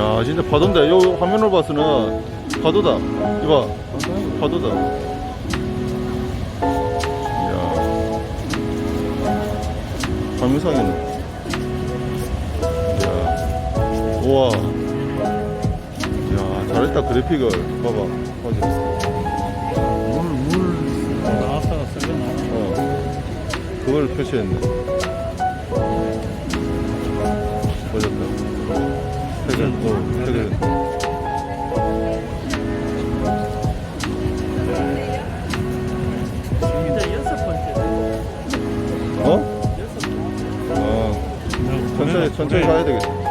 야 진짜 파도인데. 요 화면으로 봐서는 파도다. 이봐. 파도다. 이야. 화면상에는 이야. 우와. 이야 잘했다 그래픽을. 봐봐. 맞아 물 나와서 쓰거나? 어. 그걸 표시했네 해결 어? 해결 이제 여섯 번째 어? 어 천천히 천천히 가야 되겠다